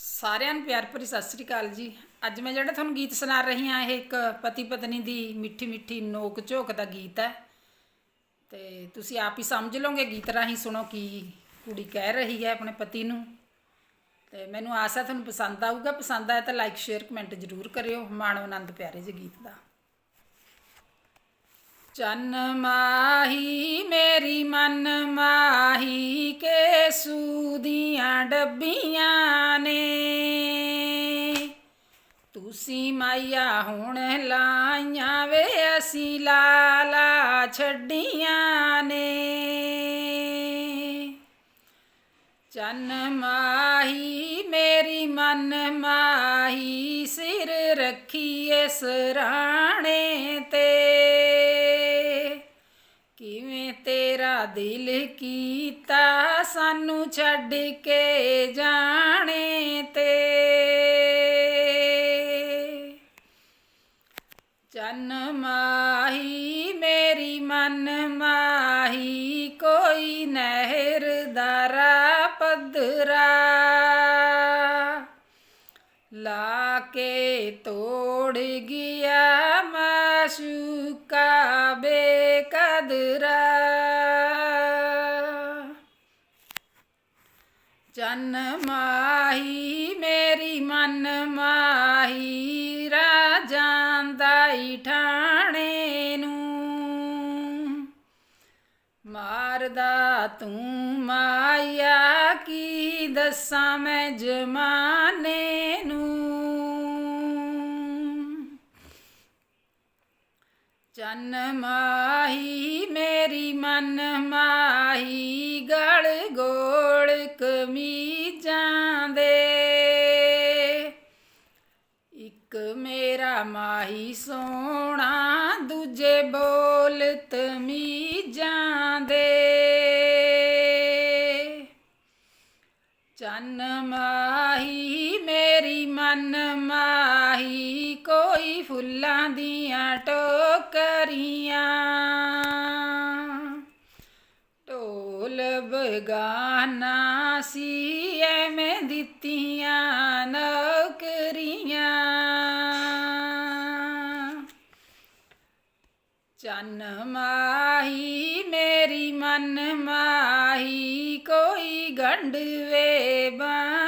ਸਾਰਿਆਂ ਨੂੰ ਪਿਆਰ ਭਰੀ ਸਤਿ ਸ੍ਰੀ ਅਕਾਲ ਜੀ। ਅੱਜ ਮੈਂ ਜਿਹੜਾ ਤੁਹਾਨੂੰ ਗੀਤ ਸੁਣਾ ਰਹੀ ਹਾਂ, ਇਹ ਇੱਕ ਪਤੀ ਪਤਨੀ ਦੀ ਮਿੱਠੀ ਮਿੱਠੀ ਨੋਕ ਝੋਕ ਦਾ ਗੀਤ ਹੈ। ਤੇ ਤੁਸੀਂ ਆਪ ਹੀ ਸਮਝ ਲਓਗੇ, ਗੀਤ ਰਾਹੀਂ ਸੁਣੋ ਕੀ ਕੁੜੀ ਕਹਿ ਰਹੀ ਹੈ ਆਪਣੇ ਪਤੀ ਨੂੰ। ਤੇ ਮੈਨੂੰ ਆਸ ਹੈ ਤੁਹਾਨੂੰ ਪਸੰਦ ਆਊਗਾ। ਪਸੰਦ ਆਇਆ ਤਾਂ ਲਾਈਕ ਸ਼ੇਅਰ ਕਮੈਂਟ ਜ਼ਰੂਰ ਕਰਿਓ। ਮਾਣੋ ਆਨੰਦ ਪਿਆਰੇ ਜਿਹੇ ਗੀਤ ਦਾ। ਚੰਨ ਮਾਹੀ ਮੇਰੀ ਮਨ ਮਾਹੀ ਕੇ ਸੂਦੀਆਂ ਡੱਬੀਆਂ ਨੇ। ਤੁਸੀਂ ਮਾਇਆ ਹੁਣ ਲਾਈਆਂ ਵੇ, ਅਸੀਂ ਲਾਲਾ ਛੱਡੀਆਂ ਨੇ। ਚੰਨ ਮਾਹੀ, ਮੇਰੀ ਮਨ ਮਾਹੀ, ਸਿਰ ਰੱਖੀਏ ਸਰਾਣੇ ਤੇਰਾ ਦਿਲ ਕੀਤਾ ਸਾਨੂੰ ਛੱਡ ਕੇ ਜਾਣੇ ਤੇ। ਚੰਨ ਮਾਹੀ ਮੇਰੀ ਮਨ ਮਾਹੀ, ਕੋਈ ਨਹਿਰ ਦਾਰਾ ਪਦਰਾ ਲਾ ਕੇ ਤੋੜ ਗਿਆ ਮਾਸ਼ੂਕਾ ਬੇਕਦਰਾ। ਚੰਨ ਮਾਹੀ, ਮੇਰੀ ਮਨ ਮਾਹੀ, ਰਾਜਾਂ ਦਾਈ ਠਾਣੇ ਨੂੰ। ਮਾਰਦਾ ਤੂੰ ਮਾਇਆ, ਕੀ ਦੱਸਾਂ ਮੈਂ ਜਮਾਨੇ ਨੂੰ? ਚੰਨ ਮਾਹੀ, ਮੇਰੀ ਮਨ ਮਾਹੀ, ਗਲ ਗੋਲ ਕਮੀਜ਼ਾਂ ਦੇ। ਇੱਕ ਮੇਰਾ ਮਾਹੀ ਸੋਹਣਾ, ਦੂਜੇ ਬੋਲ ਤਮੀਜ਼ਾਂ ਦੇ। ਚੰਨ ਮਾਹੀ, ਮੇਰੀ ਮਨ ਮਾਹੀ, ਕੋਈ ਫੁੱਲਾਂ ਦੀਆਂ ਟੋ ਢੋਲ ਬਗਾਨਾ ਸੀ ਐਵੇਂ ਦਿੱਤੀਆਂ ਨੌਕਰੀਆਂ ਚੰਨ ਮਾਹੀ ਮੇਰੀ ਮਨ ਮਾਹੀ ਕੋਈ ਗੰਢਵੇ ਬੰਦ ਲਵੋ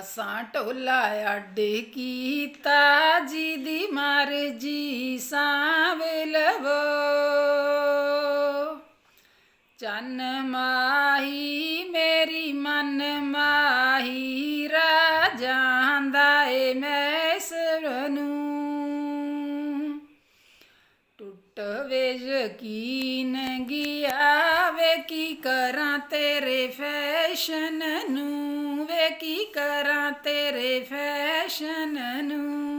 ਅਸਾਂ ਢੋਲਾ ਅੱਡ ਕੀਤਾ ਜੀ ਦੀ ਮਰਜ਼ੀ ਸਾਂਭ ਲਵੋ ਚੰਨ ਮਾਹੀ ਮੇਰੀ ਮਨ ਮਾਹੀ ਰਾਜਾਂਦਾ ਏ ਮੈਸਰ ਨੂੰ। ਟੁੱਟ ਵੇ ਯਕੀਨ ਗਿਆ ਵੇ ਕੀ ਕਰਾਂ ਤੇਰੇ ਫੈਸ਼ਨ ਨੂੰ? ਵੇ ਕੀ ਕਰਾਂ ਤੇਰੇ ਫੈਸ਼ਨ ਨੂੰ?